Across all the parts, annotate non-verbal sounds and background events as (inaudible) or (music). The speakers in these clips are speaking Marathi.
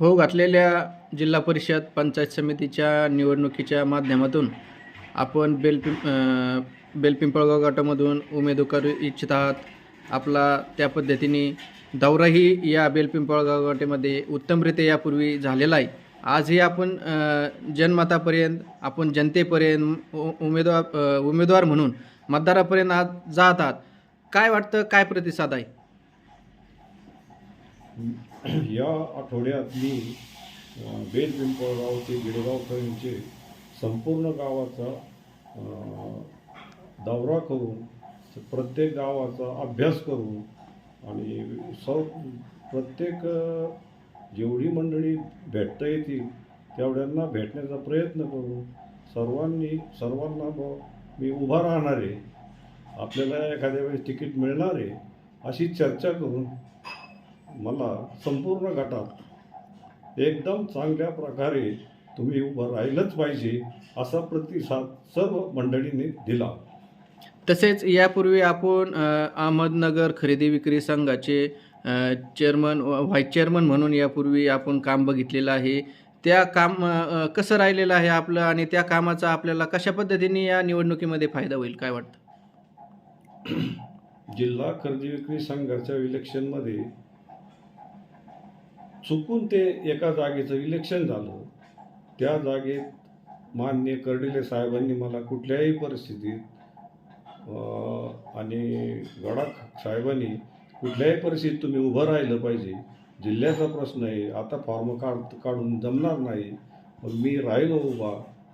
हो घातलेल्या जिल्हा परिषद पंचायत समितीच्या निवडणुकीच्या माध्यमातून आपण बेलपिं बेलपिंपळगाव गटामधून उमेदवार इच्छित आहात. आपला त्या पद्धतीने दौराही या बेलपिंपळगाव गटामध्ये उत्तमरित्या यापूर्वी झालेला आहे. आजही आपण जनमतापर्यंत आपण जनतेपर्यंत उ- उमेदवार उमेदवार म्हणून मतदारापर्यंत आज जात आहात. काय वाटतं काय प्रतिसाद आहे? या आठवड्यात मी अ, बेल ते संपूर्ण गावाचा दौरा करून प्रत्येक गावाचा अभ्यास करून आणि सर्व प्रत्येक जेवढी मंडळी भेटता येतील तेवढ्यांना भेटण्याचा प्रयत्न करून सर्वांनी सर्वांना ब मी उभा राहणार आहे. आपल्याला एखाद्या वेळेस तिकीट मिळणार आहे अशी चर्चा करून मला संपूर्ण गटात एकदम चांगल्या प्रकारे तुम्ही उभं राहिलंच पाहिजे असा प्रतिसाद सर्व मंडळींनी दिला. तसेच यापूर्वी आपण अहमदनगर खरेदी विक्री संघाचे चेअरमन व्हाईस चेअरमन म्हणून यापूर्वी आपण काम बघितलेलं आहे. त्या काम कसं राहिलेलं आहे आपलं आणि त्या कामाचा आपल्याला कशा पद्धतीने या निवडणुकीमध्ये फायदा होईल काय वाटतं? जिल्हा खरेदी विक्री संघाच्या इलेक्शनमध्ये चुकून ते एका जागेचं इलेक्शन झालं. त्या जागेत मान्य कर्डिले साहेबांनी मला कुठल्याही परिस्थितीत आणि गडाख साहेबांनी कुठल्याही परिस्थितीत तुम्ही उभं राहिलं पाहिजे. जिल्ह्याचा प्रश्न आहे आता फॉर्म काढ काढून जमणार नाही. मग मी राहिलो उभा.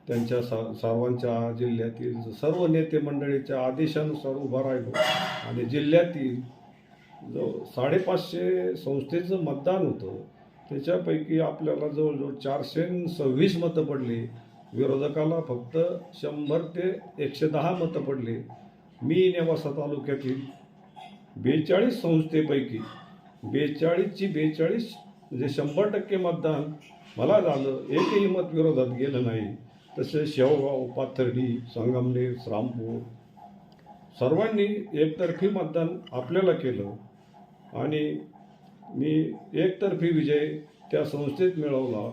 त्यांच्या स सर्वांच्या जिल्ह्यातील सर्व नेते मंडळीच्या आदेशानुसार उभा राहिलो. आणि जिल्ह्यातील जो साडेपाचशे संस्थेचं मतदान होतं. त्याच्यापैकी आपल्याला जवळजवळ चारशे सव्वीस मतं पडली. विरोधकाला फक्त शंभर ते एकशे दहा मतं पडली. मी नेवासा तालुक्यातील बेचाळीस संस्थेपैकी बेचाळीसची बेचाळीस म्हणजे शंभर टक्के मतदान मला झालं एकही मत विरोधात गेलं नाही. तसेच शेवगाव पाथर्डी संगमनेर श्रामपूर सर्वांनी एकतर्फी मतदान आपल्याला केलं आणि मी एकतर्फी विजय त्या संस्थेत मिळवला.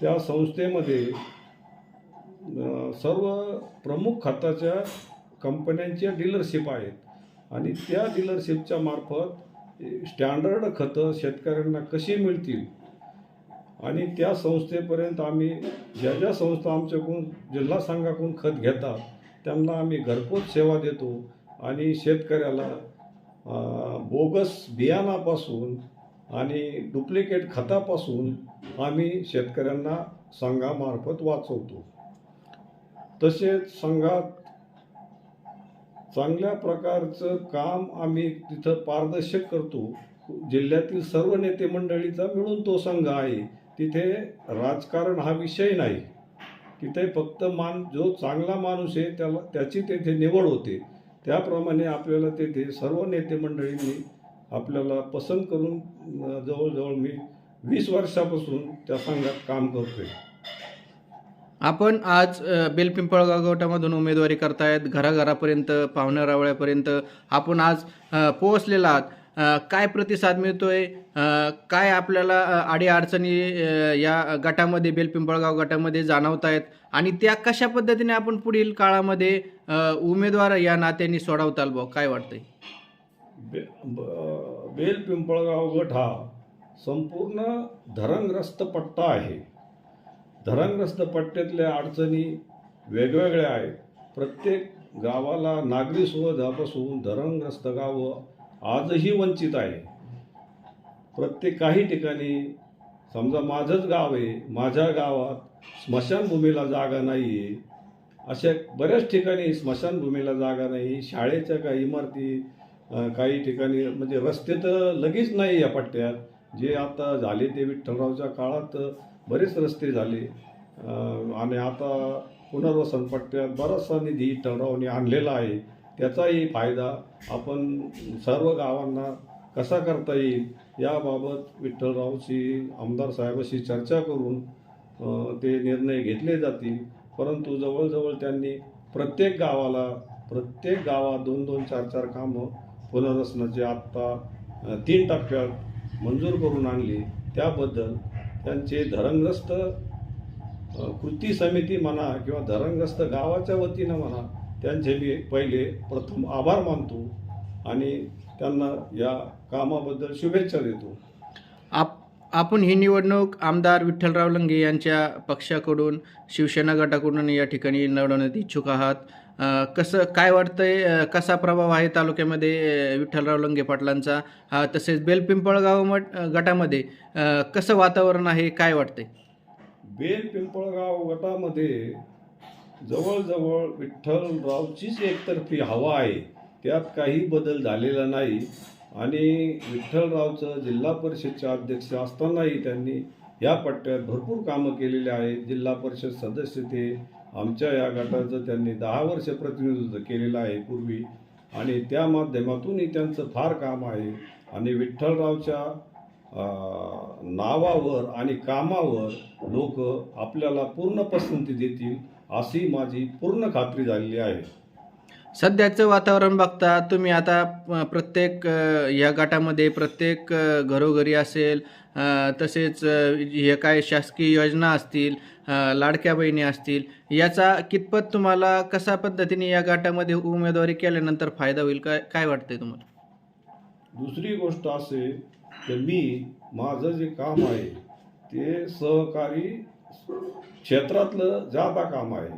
त्या संस्थेमध्ये सर्व प्रमुख खताच्या कंपन्यांच्या डीलरशिप आहेत. आणि त्या डीलरशिपच्या मार्फत स्टँडर्ड खतं शेतकऱ्यांना कशी मिळतील? आणि त्या संस्थेपर्यंत आम्ही ज्या ज्या संस्था आमच्याकडून जिल्हा संघाकडून खत घेतात त्यांना आम्ही घरपोच सेवा देतो. आणि शेतकऱ्याला बोगस बियाणापासून आणि डुप्लिकेट खतापासून आम्ही शेतकऱ्यांना संघामार्फत वाचवतो. तसेच संघात चांगल्या प्रकारचं काम आम्ही तिथं पारदर्शक करतो. जिल्ह्यातील सर्व नेते मंडळीचा मिळून तो संघ आहे. तिथे राजकारण हा विषय नाही. तिथे फक्त मान जो चांगला माणूस आहे त्याला त्याची तेथे निवड होते. त्याप्रमाणे आपल्याला तेथे सर्व नेते मंडळींनी आपल्याला पसंत करून जवळजवळ मी वीस वर्षापासून त्या संघात काम करतोय. आपण आज बेलपिंपळगाव गटामधून उमेदवारी करतायत घराघरापर्यंत पाहुण्या रावळ्यापर्यंत. आपण आज पोहोचलेला आहात. काय प्रतिसाद मिळतोय? काय आपल्याला अ, अडीअडचणी या गटामध्ये बेलपिंपळगाव गटामध्ये जाणवतायत? आणि त्या कशा पद्धतीने आपण पुढील काळामध्ये उमेदवार या नात्याने सोडवताल भाऊ? काय वाटतंय? बे ब- बेल पिंपळगाव गट हा संपूर्ण धरणग्रस्त पट्टा आहे. धरणग्रस्त पट्ट्यातल्या अडचणी वेगवेगळ्या आहेत. प्रत्येक गावाला नागरी सुविधापासून धरणग्रस्त गावं आजही वंचित आहे. प्रत्येक काही ठिकाणी समजा माझंच गाव आहे माझ्या गावात स्मशानभूमीला जागा नाही आहे अशा बऱ्याच ठिकाणी स्मशानभूमीला जागा नाही शाळेच्या काही इमारती काही ठिकाणी म्हणजे रस्ते तर लगेच नाही या पट्ट्यात. जे आता झाले ते विठ्ठलरावच्या काळात बरेच रस्ते झाले. आणि आता पुनर्वसन पट्ट्यात बराचसा निधी विठ्ठलरावने आणलेला आहे. त्याचाही फायदा आपण सर्व गावांना कसा करता येईल याबाबत विठ्ठलरावशी आमदार साहेबाशी चर्चा करून ते निर्णय घेतले जातील. परंतु जवळजवळ त्यांनी प्रत्येक गावाला प्रत्येक गावात दोन दोन चार चार कामं पुनर्वसनाचे आत्ता तीन टप्प्यात मंजूर करून आणली त्याबद्दल त्यांचे धरणग्रस्त कृती समिती म्हणा किंवा धरणग्रस्त गावाच्या वतीनं म्हणा त्यांचे मी पहिले प्रथम आभार मानतो आणि त्यांना या कामाबद्दल शुभेच्छा देतो. आप आपण ही निवडणूक आमदार विठ्ठलराव लंगे यांच्या पक्षाकडून शिवसेना गटाकडून या ठिकाणी लढवण्यात इच्छुक आहात. कसं काय वाटतंय कसा प्रभाव आहे तालुक्यामध्ये विठ्ठलराव लंगे पाटलांचा? तसेच बेलपिंपळगाव मठ गटामध्ये कसं वातावरण आहे काय वाटतंय? बेलपिंपळगाव गटामध्ये जवळजवळ विठ्ठलरावचीच एकतर्फी हवा आहे. त्यात काही बदल झालेला नाही. आणि विठ्ठलरावचं जिल्हा परिषदचे अध्यक्ष असतानाही त्यांनी या पट्ट्यात भरपूर कामं केलेली आहेत. जिल्हा परिषद सदस्य ते आमच्या या गटाचं त्यांनी दहा वर्ष प्रतिनिधित्व केलेलं आहे पूर्वी. आणि त्या माध्यमातूनही त्यांचं फार काम आहे. आणि विठ्ठलरावच्या नावावर आणि कामावर लोक आपल्याला पूर्ण पसंती देतील अशी माझी पूर्ण खात्री झालेली आहे. सध्याचं वातावरण बघता तुम्ही आता प्रत्येक या गटामध्ये प्रत्येक घरोघरी असेल तसेच हे काय शासकीय योजना असतील लाडक्या बहिणी असतील याचा कितपत तुम्हाला कशा पद्धतीने या गटामध्ये उमेदवारी केल्यानंतर फायदा होईल? काय काय वाटतंय तुम्हाला? दुसरी गोष्ट असे की मी माझं जे काम आहे ते सहकारी क्षेत्रातलं जादा काम आहे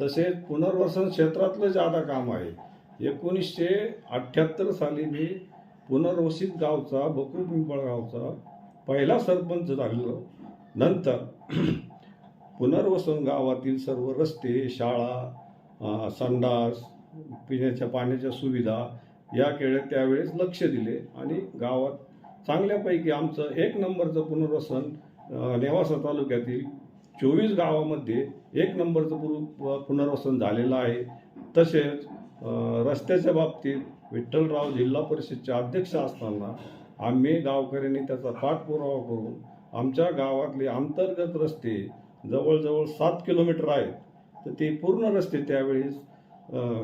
तसेच पुनर्वसन क्षेत्रातलं जादा काम आहे एकोणीसशे अठ्ठ्याहत्तर साली मी पुनर्वसित गावचा बकू पिंपळगावचा पहिला सरपंच झालो नंतर पुनर्वसन गावातील सर्व रस्ते शाळा संडास पिण्याच्या पाण्याच्या सुविधा या केळे त्यावेळेस लक्ष दिले आणि गावात चांगल्यापैकी आमचं एक नंबरचं पुनर्वसन नेवासा तालुक्यातील चोवीस गावामध्ये एक नंबरचं पुर पुनर्वसन झालेलं आहे. तसेच रस्त्याच्या बाबतीत विठ्ठलराव जिल्हा परिषदचे अध्यक्ष असताना आम्ही गावकऱ्यांनी त्याचा पाठपुरावा करून आमच्या गावातले अंतर्गत रस्ते जवळजवळ सात किलोमीटर आहेत. तर ते पूर्ण रस्ते त्यावेळेस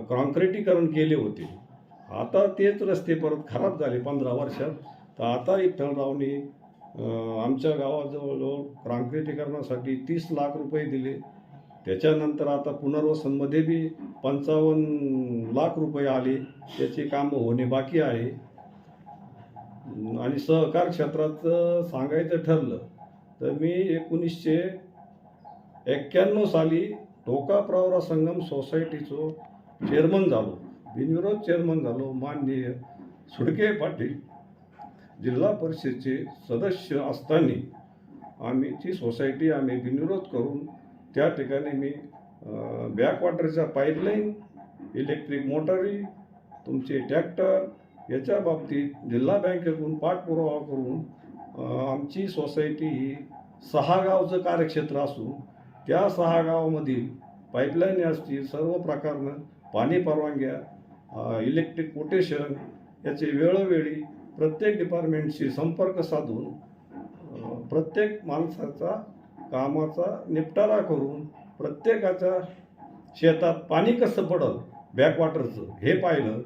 कॉन्क्रिटीकरण केले होते. आता तेच रस्ते परत खराब झाले पंधरा वर्षात. तर आता विठ्ठलरावनी आमच्या गावात जवळजवळ तीस लाख रुपये दिले. त्याच्यानंतर आता पुनर्वसनमध्ये बी पंचावन्न लाख रुपये आले. त्याची कामं होणे बाकी आहे. आणि सहकार क्षेत्राचं सांगायचं ठरलं तर मी एकोणीसशे एक्क्याण्णव साली टोका प्रवरा संगम सोसायटीचो चेअरमन झालो बिनविरोध चेअरमन झालो माननीय सुडके पाटील जिल्हा परिषदचे सदस्य असताना आम्ही ती सोसायटी आम्ही बिनविरोध करून त्या ठिकाणी मी बॅकवॉटरच्या पाईपलाईन इलेक्ट्रिक मोटारी तुमचे ट्रॅक्टर याच्या बाबतीत जिल्हा बँकेकडून पाठपुरावा करून आमची सोसायटी ही सहा गावचं कार्यक्षेत्र असून त्या सहा गावामधील पाईपलाईन असतील सर्व प्रकारनं पाणी परवानग्या इलेक्ट्रिक कोटेशन याचे वेळोवेळी प्रत्येक डिपार्टमेंटशी संपर्क साधून प्रत्येक माणसाचा कामाचा निपटारा करून प्रत्येकाच्या शेतात पाणी कसं पडल बॅकवॉटरचं हे पाहिलं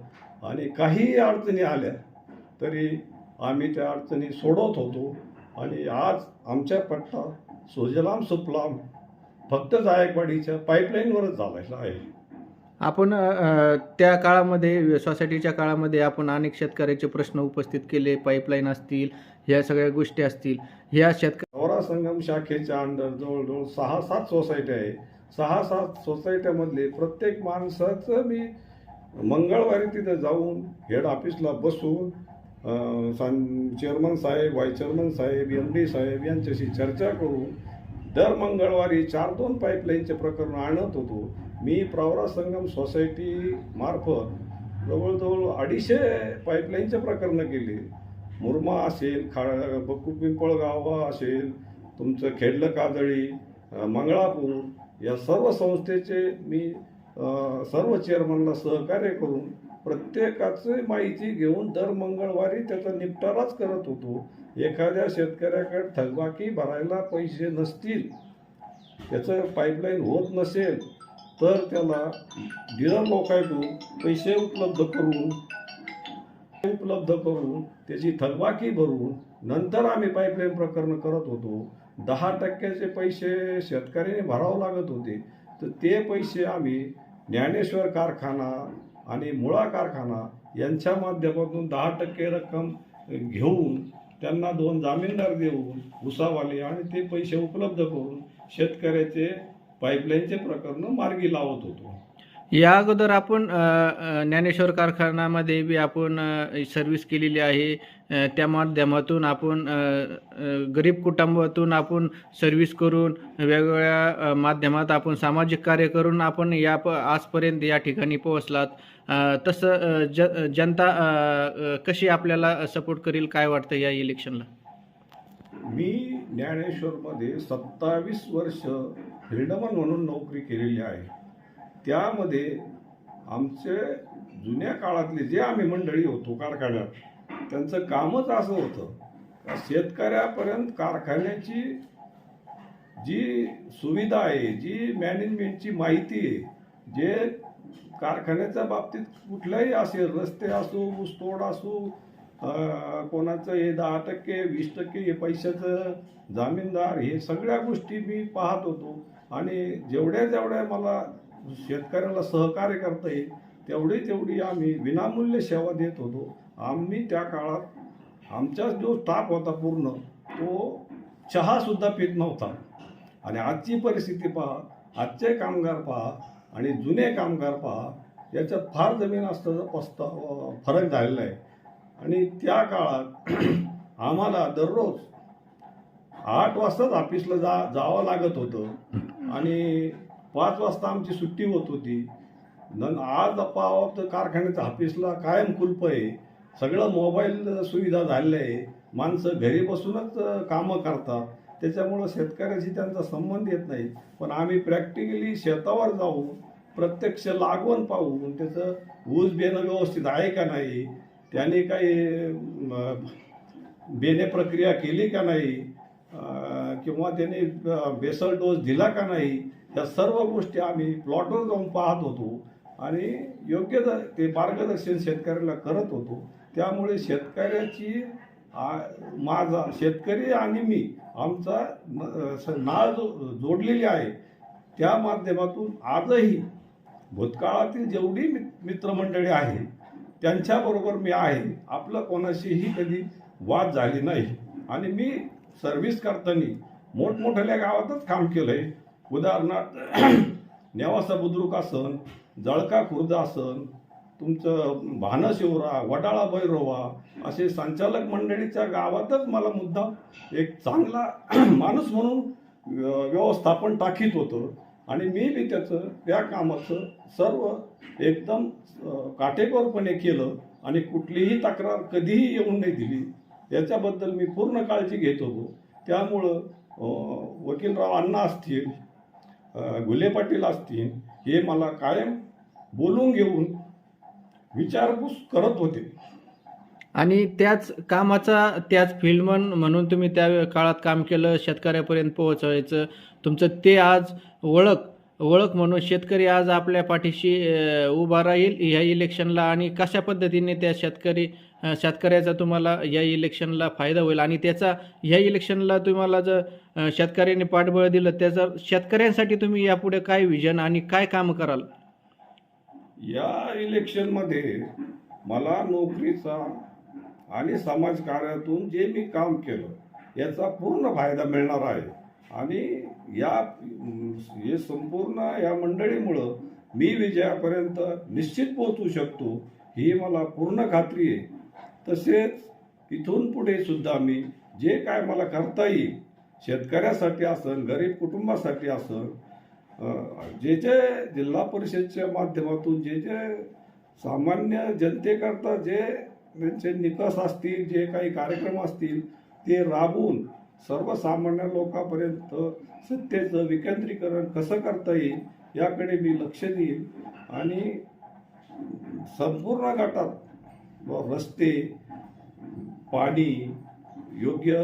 आणि काही अडचणी आल्या तरी आम्ही त्या अडचणी सोडवत होतो. आणि आज आमच्या पट्टा सोजलाम सुफलाम फक्त जायकवाडीच्या पाईपलाईनवरच झालेला आहे. आपण अ, त्या काळामध्ये सोसायटीच्या काळामध्ये आपण अनेक शेतकऱ्याचे प्रश्न उपस्थित केले. पाईपलाईन असतील ह्या सगळ्या गोष्टी असतील. ह्या शेतक गौरा संगम शाखेच्या अंडर जवळजवळ सहा सात सोसायटी आहे. सहा सात सोसायट्यामधले प्रत्येक माणसाचं मी मंगळवारी तिथं जाऊन हेड ऑफिसला बसून सान चेअरमन साहेब व्हाईस चेअरमन साहेब एम डी साहेब यांच्याशी चर्चा करून दर मंगळवारी चार दोन पाईपलाईनचे प्रकरण आणत होतो. मी प्रवरा संगम सोसायटी मार्फत जवळजवळ अडीचशे पाईपलाईनचे प्रकरणं केली. मुरमा असेल खा बक्कू पिंपळगाव असेल तुमचं खेडलं काजळी मंगळापूर या सर्व संस्थेचे मी सर्व चेअरमनला सहकार्य करून प्रत्येकाची माहिती घेऊन दर मंगळवारी त्याचा निपटाराच करत होतो. एखाद्या शेतकऱ्याकडे थकबाकी भरायला पैसे नसतील त्याचं पाईपलाईन होत नसेल तर त्याला डिलर लोकांकडून पैसे उपलब्ध करून उपलब्ध करून त्याची थकबाकी भरून नंतर आम्ही पाईपलाईन प्रकरण करत होतो. दहा टक्क्याचे पैसे शेतकऱ्याने भरावं लागत होते. तर ते पैसे आम्ही ज्ञानेश्वर कारखाना आणि मुळा कारखाना यांच्या माध्यमातून दहा टक्के रक्कम घेऊन त्यांना दोन जामीनदार देऊन उसावाले आणि ते पैसे उपलब्ध करून शेतकऱ्याचे पाईपलाईनचे प्रकरण मार्गी लावत होतो. या अगोदर आपण ज्ञानेश्वर कारखान्यामध्ये बी आपण सर्व्हिस केलेली आहे. त्या माध्यमातून आपण गरीब कुटुंबातून आपण सर्व्हिस करून वेगवेगळ्या माध्यमात आपण सामाजिक कार्य करून आपण या प आजपर्यंत या ठिकाणी पोहोचलात. तसं ज जनता कशी आपल्याला सपोर्ट करेल काय वाटतं या इलेक्शनला मी ज्ञानेश्वरमध्ये सत्तावीस वर्ष फिल्डमन म्हणून नोकरी केलेली आहे. त्यामध्ये आमचे जुन्या काळातले जे आम्ही मंडळी होतो कारखान्यात त्यांचं कामच असं होतं का शेतकऱ्यापर्यंत कारखान्याची जी सुविधा आहे जी मॅनेजमेंटची माहिती आहे जे कारखान्याच्या बाबतीत कुठल्याही असेल रस्ते असो ऊसतोड असो कोणाचं हे दहा टक्के वीस टक्के हे पैशाचं जामीनदार हे सगळ्या गोष्टी मी पाहत होतो. आणि जेवढ्या जेवढ्या मला शेतकऱ्याला सहकार्य करता येईल तेवढी तेवढी आम्ही विनामूल्य सेवा देत होतो. आम्ही त्या काळात आमचा जो स्टाफ होता पूर्ण तो चहासुद्धा पित नव्हता. आणि आजची परिस्थिती पहा आजचे कामगार पहा आणि जुने कामगार पहा याच्यात फार जमीन असतं पस्ता फरक झालेला आहे. आणि त्या काळात (clears throat) आम्हाला दररोज आठ वाजताच ऑफिसला जा जावं लागत होतं. आणि पाच वाजता आमची सुट्टी होत होती. नन आज पाहावं कारखान्याचा कारखान्याच्या ऑफिसला कायम कुलप आहे. सगळं मोबाईल सुविधा झालेलं आहे. माणसं घरी बसूनच कामं करतात. त्याच्यामुळं शेतकऱ्याशी त्यांचा संबंध येत नाही. पण आम्ही प्रॅक्टिकली शेतावर जाऊन प्रत्यक्ष लागवण पाहू. त्याचं ऊस बेणं व्यवस्थित आहे का नाही? त्याने काही म, बेणे प्रक्रिया केली का नाही? किंवा त्याने बेसल डोस दिला का नाही? या सर्व गोष्टी आम्ही प्लॉटवर जाऊन पाहत होतो आणि योग्य ते मार्गदर्शन शेतकऱ्याला करत होतो. त्यामुळे शेतकऱ्याची आ- माझा शेतकरी आणि मी आमचा न- स- नाळ जो जोडलेली आहे त्या माध्यमातून आजही भूतकाळातील जेवढी मित्रमंडळी आहे त्यांच्याबरोबर मी आहे. आपलं कोणाशीही कधी वाद झाली नाही. आणि मी सर्व्हिस करताना मोठमोठ्या गावातच काम केलं आहे उदाहरणार्थ नेवासा बुद्रुक आसन जळका खुर्द आसन तुमचं भानशिवरा वडाळा भैरोवा असे संचालक मंडळीच्या गावातच मला मुद्दा एक चांगला (clears throat) माणूस म्हणून व्य- व्यवस्थापन टाकीत होतं. आणि मी बी त्याचं त्या कामाचं सर्व एकदम काटेकोरपणे केलं आणि कुठलीही तक्रार कधीही येऊन नाही दिली. याच्याबद्दल मी पूर्ण काळजी घेत होतो. त्यामुळं वकीलराव अण्णा असतील गुले पाटील असतील हे मला कायम बोलून घेऊन विचारपूस करत होते. आणि त्याच कामाचा त्याच फील्डमन म्हणून तुम्ही त्या काळात काम केलं शेतकऱ्यापर्यंत पोहोचवायचं तुमचं ते आज ओळख ओळख म्हणून शेतकरी आज आपल्या पाठीशी उभा राहील ह्या इलेक्शनला आणि कशा पद्धतीने त्या शेतकरी शेतकऱ्याचा तुम्हाला या इलेक्शनला फायदा होईल आणि त्याचा ह्या इलेक्शनला तुम्हाला जर शेतकऱ्यांनी पाठबळ दिलं त्याचा शेतकऱ्यांसाठी तुम्ही यापुढे काय विजन आणि काय काम कराल? या इलेक्शनमध्ये मला नोकरीचा आणि समाजकार्यातून जे मी काम केलं याचा पूर्ण फायदा मिळणार आहे. आणि या हे संपूर्ण या मंडळीमुळं मी विजयापर्यंत निश्चित पोहोचू शकतो ही मला पूर्ण खात्री आहे. तसेच इथून पुढे सुद्धा मी जे काय मला करता येईल शेतकऱ्यासाठी असन गरीब कुटुंबासाठी असन जे जे जिल्हा परिषदच्या माध्यमातून जे जे सामान्य जनतेकरता जे त्यांचे निकष असतील जे काही कार्यक्रम असतील ते राबवून सर्वसामान्य लोकांपर्यंत सत्तेचं विकेंद्रीकरण कसं करता येईल याकडे मी लक्ष देईन आणि संपूर्ण गटात रस्ते पाणी योग्य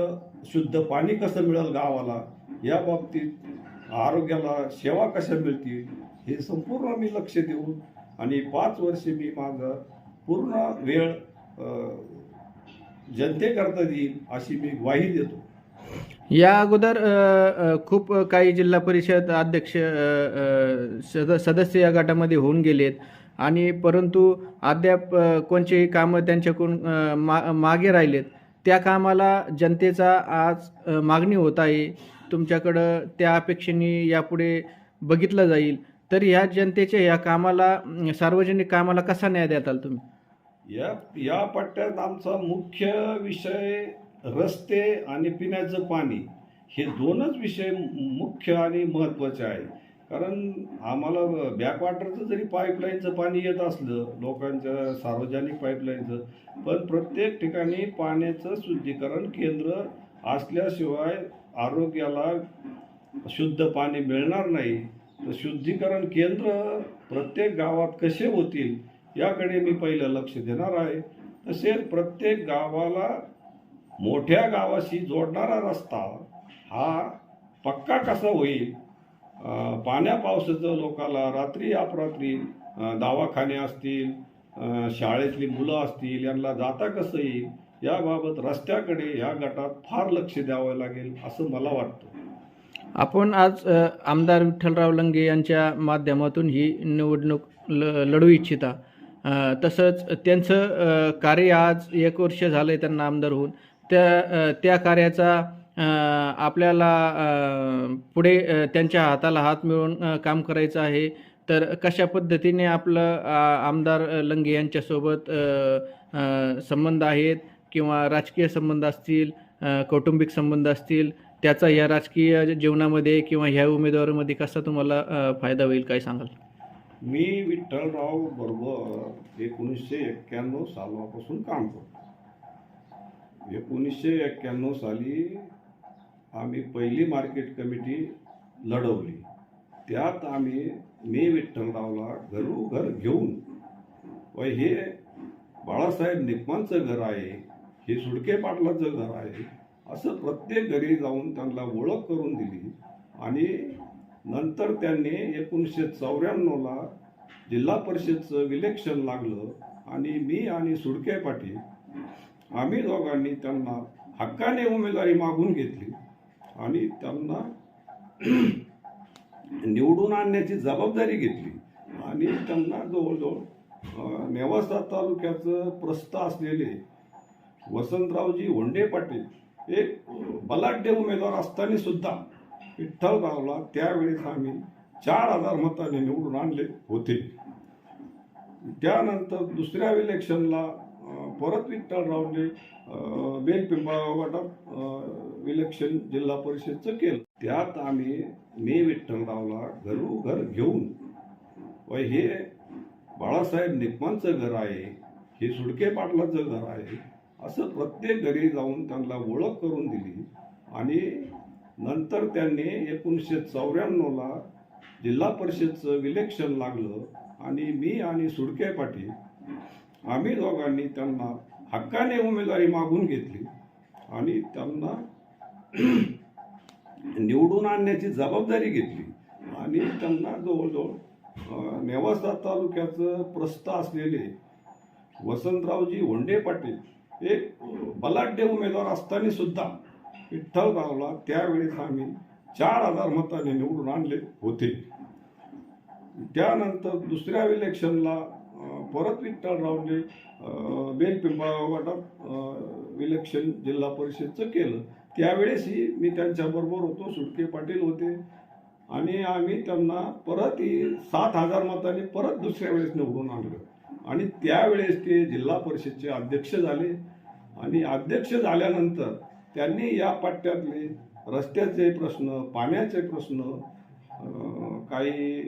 शुद्ध पाणी कसं मिळेल गावाला या बाबतीत आरोग्याला सेवा कशा मिळतील हे संपूर्ण मी लक्ष देऊन आणि पाच वर्षे मी माझं पूर्ण वेळ जनतेकरता देईन अशी मी ग्वाही देतो. या अगोदर खूप काही जिल्हा परिषद अध्यक्ष सद सदस्य या गटामध्ये होऊन गेलेत. आणि परंतु अद्याप कोणचेही कामं त्यांच्याकडून मा मागे राहिलेत. त्या कामाला जनतेचा आज मागणी होत आहे. तुमच्याकडं त्या अपेक्षेने यापुढे बघितलं जाईल. तर ह्या जनतेच्या ह्या कामाला सार्वजनिक कामाला कसा न्याय द्याल तुम्ही? या या पट्ट्यात आमचा मुख्य विषय रस्ते आणि पिण्याचं पाणी हे दोनच विषय मुख्य आणि महत्त्वाचे आहे कारण आम्हाला बॅकवॉटरचं जरी पाईपलाईनचं पाणी येत असलं लोकांच्या सार्वजनिक पाईपलाईनचं पण प्रत्येक ठिकाणी पाण्याचं शुद्धीकरण केंद्र असल्याशिवाय आरोग्याला शुद्ध पाणी मिळणार नाही. तर शुद्धीकरण केंद्र प्रत्येक गावात कसे होतील याकडे मी पहिलं लक्ष देणार आहे. तसेच प्रत्येक गावाला मोठ्या गावाशी जोडणारा रस्ता हा पक्का कसा होईल पाण्या पावसाचं लोकाला रात्री अपरात्री दवाखाने असतील शाळेतली मुलं असतील यांना जाता कसं येईल? याबाबत रस्त्याकडे या गटात फार लक्ष द्यावं लागेल असं मला वाटतं. आपण आज आमदार विठ्ठलराव लंगे यांच्या माध्यमातून ही निवडणूक ल लढू इच्छिता. तसंच त्यांचं कार्य आज एक वर्ष झालं आहे त्यांना आमदार होऊन. त्या त्या कार्याचा आपल्याला पुढे त्यांच्या हाताला हात मिळून काम करायचं आहे. तर कशा पद्धतीने आपलं आमदार लंगे यांच्यासोबत संबंध आहेत किंवा राजकीय संबंध असतील कौटुंबिक संबंध असतील त्याचा या राजकीय जीवनामध्ये किंवा ह्या उमेदवारामध्ये कसा तुम्हाला फायदा होईल काय सांगाल? मी विठ्ठलराव बरोबर एकोणीसशे एक्क्याण्णव सालापासून काम करतो. एकोणीसशे एक्क्याण्णव साली आम्ही पहिली मार्केट कमिटी लढवली. त्यात आम्ही मी विठ्ठलरावला घरोघर घेऊन व हे बाळासाहेब निकमांचं घर आहे हे सुडके पाटलाचं घर आहे असं प्रत्येक घरी जाऊन त्यांना ओळख करून दिली. आणि नंतर त्यांनी एकोणीसशे चौऱ्याण्णवला जिल्हा परिषदचं इलेक्शन लागलं. आणि मी आणि सुडके पाटील आम्ही दोघांनी त्यांना हक्काने उमेदवारी मागून घेतली. आणि त्यांना (clears throat) निवडून आणण्याची जबाबदारी घेतली. आणि त्यांना जवळजवळ नेवासा तालुक्याचं प्रस्थ असलेले वसंतरावजी वंडे पाटील एक बलाढ्य उमेदवार असताना सुद्धा विठ्ठलरावला त्यावेळेस आम्ही चार हजार मताने निवडून आणले होते. त्यानंतर दुसऱ्या इलेक्शनला परत विठ्ठलरावने अं, बेलपिंपळा गटात इलेक्शन जिल्हा परिषदचं केलं त्यात आम्ही मी विठ्ठलरावला घरोघर घेऊन व हे बाळासाहेब निकमांचं घर आहे हे सुडके पाटलाचं घर आहे असं प्रत्येक घरी जाऊन त्यांना ओळख करून दिली आणि नंतर त्यांनी एकोणीसशे चौऱ्याण्णवला जिल्हा परिषदचं विलेक्शन लागलं आणि मी आणि सुडके पाटील आम्ही दोघांनी त्यांना हक्काने उमेदवारी मागून घेतली आणि त्यांना (clears throat) निवडून आणण्याची जबाबदारी घेतली. आणि त्यांना जवळजवळ नेवासा तालुक्याचं प्रस्थ असलेले वसंतरावजी होंडे पाटील एक बलाढ्य उमेदवार असताना सुद्धा विठ्ठलरावला त्यावेळेस आम्ही चार हजार मताने निवडून आणले होते. त्यानंतर दुसऱ्या इलेक्शनला परत विठ्ठलरावने अं, बेलपिंपळा गटात इलेक्शन जिल्हा परिषदचं केलं. त्यावेळेसही मी त्यांच्याबरोबर होतो सुटके पाटील होते. आणि आम्ही त्यांना परत ही सात हजार मतांनी परत दुसऱ्या वेळेस निवडून आणलं. आणि त्यावेळेस ते जिल्हा परिषदचे अध्यक्ष झाले. आणि अध्यक्ष झाल्यानंतर त्यांनी या पट्ट्यातले रस्त्याचे प्रश्न पाण्याचे प्रश्न काही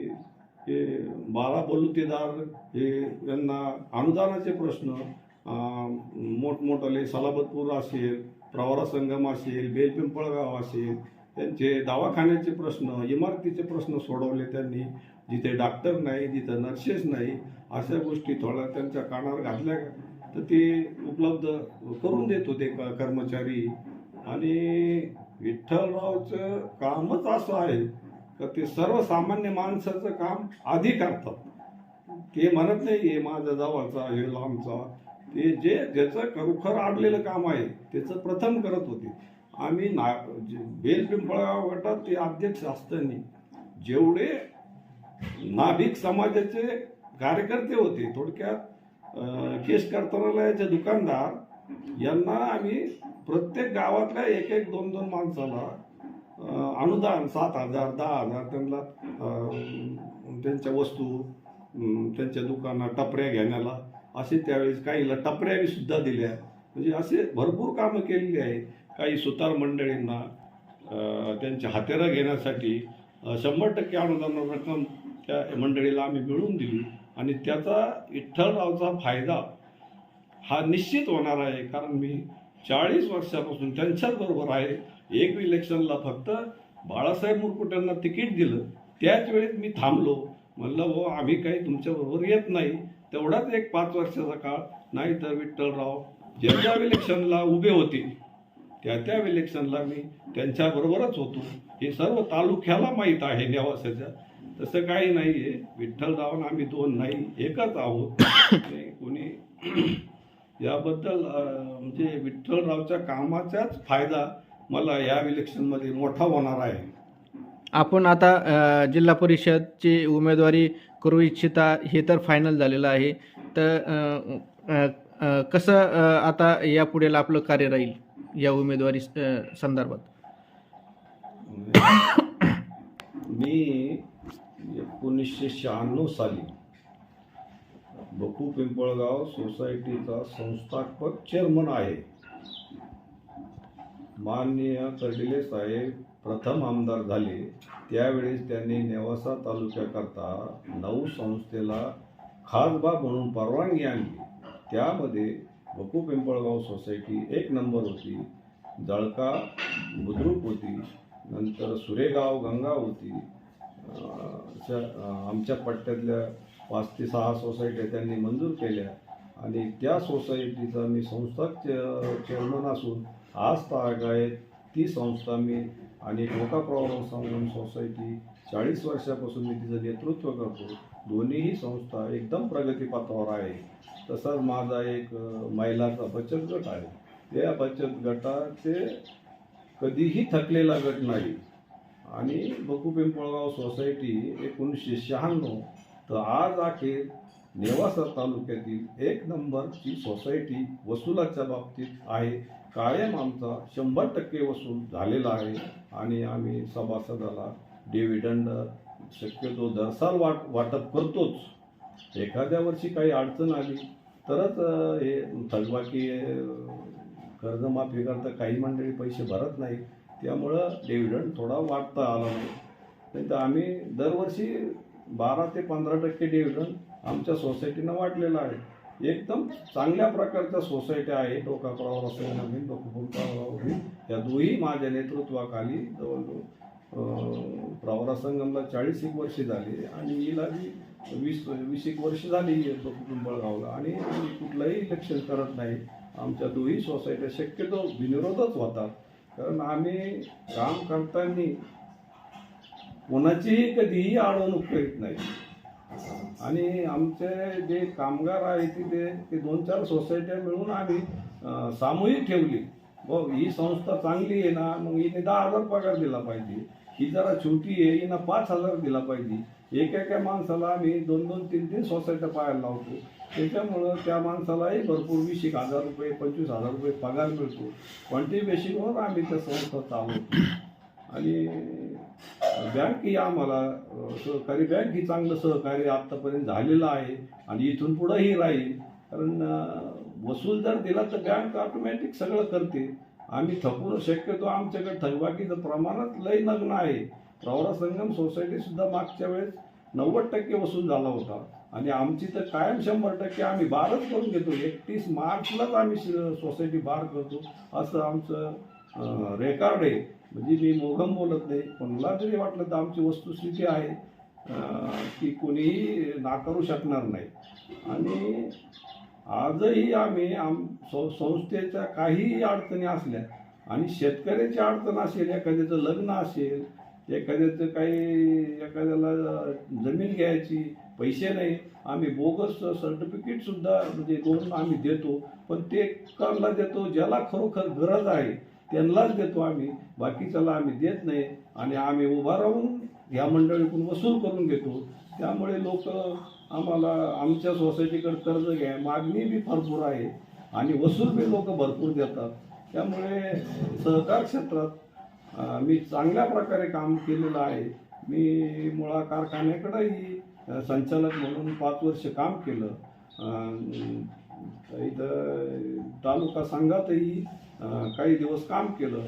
हे बारा बलुतेदार हे यांना अनुदानाचे प्रश्न मोठमोठाले सलाबतपूर असेल प्रवारा संगम असेल बेलपिंपळगाव असेल त्यांचे दवाखान्याचे प्रश्न इमारतीचे प्रश्न सोडवले त्यांनी. जिथे डॉक्टर नाही जिथे नर्सेस नाही अशा गोष्टी थोड्या त्यांच्या कानावर घातल्या. तर ते उपलब्ध करून देत होते क- कर्मचारी. आणि विठ्ठलरावचं कामच असं आहे. का ते सर्वसामान्य माणसाचं काम आधी करतात. ते म्हणत नाही हे माझा जवळचा हे लांबचा. ते जे ज्याचं खरोखर आडलेलं काम आहे त्याचं प्रथम करत होते. आम्ही ना बेल पिंपळगाव गटात ते अध्यक्ष असताना जेवढे नाभिक समाजाचे कार्यकर्ते होते थोडक्यात केस केश कर्तनालयाचे दुकानदार यांना आम्ही प्रत्येक गावातल्या एक एक दोन दोन माणसाला अनुदान सात हजार दहा हजार त्यांना त्यांच्या वस्तू त्यांच्या दुकानात टपऱ्या घेण्याला असे त्यावेळेस काहीला टपऱ्या सुद्धा दिल्या. म्हणजे असे भरपूर कामं केलेली आहे. काही सुतार मंडळींना त्यांच्या हातेरं घेण्यासाठी शंभर टक्के अनुदान रक्कम त्या मंडळीला आम्ही मिळवून दिली. आणि त्याचा विठ्ठलरावचा फायदा हा निश्चित होणार आहे. कारण मी चाळीस वर्षापासून त्यांच्याच बरोबर आहे. एक इलेक्शनला फक्त बाळासाहेब मुरकुट्यांना तिकीट दिलं त्याच वेळेस मी थांबलो. म्हणलं भाऊ आम्ही काही तुमच्याबरोबर येत नाही. तेवढाच एक पाच वर्षाचा काळ. नाही तर विठ्ठलराव ज्या ज्या इलेक्शनला उभे होते त्या त्या इलेक्शनला मी त्यांच्याबरोबरच होतो. हे सर्व तालुक्याला माहीत आहे नेवासाच्या तसं काही नाही आहे विठ्ठलराव आम्ही दोन नाही एकच आहोत. कोणी (clears throat) याबद्दल म्हणजे विठ्ठलरावच्या कामाचाच फायदा मला या इलेक्शनमध्ये मोठा होणार आहे. आपण आता अ, जिल्हा परिषदची उमेदवारी करू इच्छिता हे तर फायनल झालेलं आहे. तर अ, अ, अ, कसं अ, आता यापुढेला आपलं कार्य राहील या उमेदवारी अ, संदर्भात? मी एकोणीसशे शहाण्णव साली बपू पिंपळगाव सोसायटीचा संस्थापक चेअरमन आहे. माननीय कर्डिले साहेब प्रथम आमदार झाले त्यावेळेस त्यांनी नेवासा तालुक्याकरता नऊ संस्थेला खासबाग म्हणून परवानगी आणली. त्यामध्ये बकू पिंपळगाव सोसायटी एक नंबर होती जळका बुद्रुक होती नंतर सुरेगाव गंगा होती आमच्या पट्ट्यातल्या पाच ते सहा सोसायट्या त्यांनी मंजूर केल्या. आणि त्या सोसायटीचा मी संस्थाच चे- चेअरमन असून आज आहेत ती संस्था मी आणि मोठा प्रॉब्लेम सांगून सोसायटी चाळीस वर्षापासून मी तिचं नेतृत्व करतो. दोन्हीही संस्था एकदम प्रगतीपथावर आहे. तसाच माझा एक महिलाचा बचत गट आहे. त्या बचत गटाचे कधीही थकलेला गट नाही. आणि बकू पिंपळगाव सोसायटी एकोणीसशे शहाण्णव तर आज अखेर नेवासर तालुक्यातील एक नंबरची सोसायटी वसुलाच्या बाबतीत आहे. कायम आमचा शंभर टक्के वसूल झालेला आहे आणि आम्ही सभासदाला डिव्हिडंड शक्यतो दरसाल वाट वाटप करतोच. एखाद्या वर्षी काही अडचण आली तरच हे थकबाकी कर्जमाफी करता काही मंडळी पैसे भरत नाही त्यामुळं डिव्हिडंड थोडा वाटता आला नाही नाही तर आम्ही दरवर्षी बारा ते पंधरा टक्के डिव्हिडंड आमच्या सोसायटीनं वाटलेला आहे. एकदम चांगल्या प्रकारच्या सोसायट्या आहेत. डोकापुरावर असेल नवीन डोकापुरावर या दोन्ही माझ्या नेतृत्वाखाली जवळजवळ अं, प्रवरा संगमला चाळीस एक वर्षे झाली आणि हिला जी वीस वीस एक वर्ष झाली पिंपळगावला आणि आम्ही कुठलंही इलेक्शन करत नाही. आमच्या दोन्ही सोसायट्या शक्यतो विनिरोधच होतात. कारण आम्ही काम करताना कोणाचीही कधीही अडवणूक करीत नाही. आणि आमचे जे कामगार आहे तिथे ते दोन चार सोसायट्या मिळून आम्ही सामूहिक ठेवली. व ही संस्था चांगली आहे ना मग हिने दहा हजार पगार दिला पाहिजे. ही जरा छोटी आहे हिनं पाच हजार दिला पाहिजे. एका एका माणसाला आम्ही दोन दोन तीन तीन सोसायट्या पाहायला लावतो. त्याच्यामुळं त्या माणसालाही भरपूर वीस एक हजार रुपये पंचवीस हजार रुपये पगार मिळतो. क्वांटिटी बेसिकवर आम्ही त्या संस्था चालवतो. आणि बँक ही आम्हाला सहकारी बँक ही चांगलं सहकार्य आत्तापर्यंत झालेलं आहे आणि इथून पुढंही राहील. कारण वसूल जर दिला तर बँक ऑटोमॅटिक सगळं करते. आम्ही थकून शक्यतो आमच्याकडे थकबाकीचं प्रमाणात लय नग्न आहे. प्रवरा संगम सोसायटीसुद्धा मागच्या वेळेस नव्वद टक्के वसूल झाला होता. आणि आमची तर कायम शंभर टक्के आम्ही बारच करून घेतो. एकतीस मार्चलाच आम्ही सोसायटी बार करतो. असं आमचं रेकॉर्ड आहे. म्हणजे मी मोघम बोलत नाही कोणाला जरी वाटलं तर आमची वस्तुस्थिती आहे की कोणीही नाकारू शकणार नाही. आणि आजही आम्ही आम सं- संस्थेच्या काहीही अडचणी असल्या आणि शेतकऱ्याची अडचण असेल एखाद्याचं लग्न असेल एखाद्याचं काही एखाद्याला जमीन घ्यायची पैसे नाही आम्ही बोगस सर्टिफिकेटसुद्धा म्हणजे दोन आम्ही देतो पण ते कोणाला देतो ज्याला खरोखर गरज आहे त्यांनाच देतो आम्ही. बाकीच्याला आम्ही देत नाही आणि आम्ही उभा राहून या मंडळीकडून वसूल करून घेतो. त्यामुळे लोक आम्हाला आमच्या सोसायटीकडे कर्ज घ्या मागणी बी भरपूर आहे आणि वसूल बी लोक भरपूर देतात. त्यामुळे सहकार क्षेत्रात मी चांगल्या प्रकारे काम केलेलं आहे. मी मुळा कारखान्याकडेही संचालक म्हणून पाच वर्ष काम केलं. इथं तालुका संघातही काही दिवस काम केलं.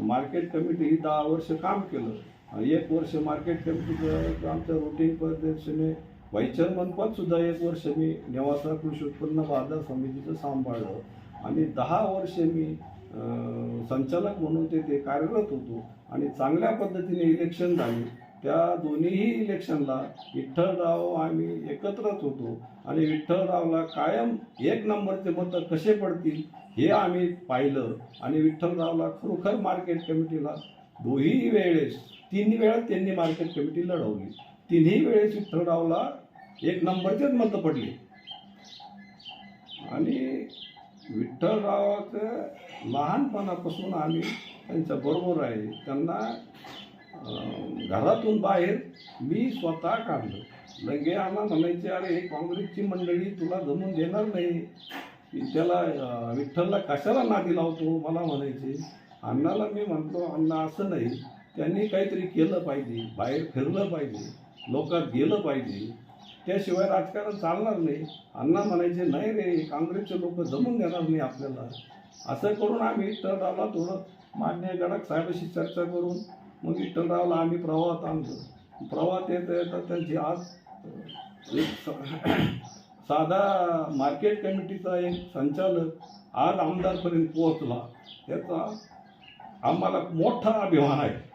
मार्केट कमिटीही दहा वर्ष काम केलं. एक वर्ष मार्केट कमिटीचं आमच्या रुटीन प्रदर्शने व्हाईस चेअरमन सुद्धा एक वर्ष मी नेवासा कृषी उत्पन्न बाजार समितीचं सांभाळलं. आणि दहा वर्ष मी संचालक म्हणून तेथे कार्यरत होतो. आणि चांगल्या पद्धतीने इलेक्शन झाली. त्या दोन्हीही इलेक्शनला विठ्ठलराव आम्ही एकत्रच होतो. आणि विठ्ठलरावला कायम एक नंबरचे मतं कसे पडतील? हे आम्ही पाहिलं आणि विठ्ठलरावला खरोखर मार्केट कमिटीला दोही वेळेस तिन्ही वेळा त्यांनी मार्केट कमिटी लढवली. तिन्ही वेळेस विठ्ठलरावला एक नंबरचेच मतं पडली. आणि विठ्ठलरावाचं लहानपणापासून आम्ही त्यांच्या बरोबर आहे. त्यांना घरातून बाहेर मी स्वतः काढलं. लगे आम्हाला म्हणायचे अरे हे काँग्रेसची मंडळी तुला जमून देणार नाही. की त्याला विठ्ठलला कशाला नादी लावतो मला म्हणायचे. अण्णाला मी म्हणतो अण्णा असं नाही. त्यांनी काहीतरी केलं पाहिजे. बाहेर फिरलं पाहिजे. लोकात गेलं पाहिजे. त्याशिवाय राजकारण चालणार नाही. अण्णा म्हणायचे नाही रे काँग्रेसचे लोक जमून देणार नाही आपल्याला. असं करून आम्ही विठ्ठलरावला थोडं मान्य गडाख साहेबाशी चर्चा करून मग विठ्ठलरावला आम्ही प्रवाहात आणलं. प्रवाहात येता येता त्यांची आज एक साधा मार्केट कमिटीचा एक संचालक आज आमदारपर्यंत पोहोचला. त्याचा आम्हाला मोठा अभिमान आहे.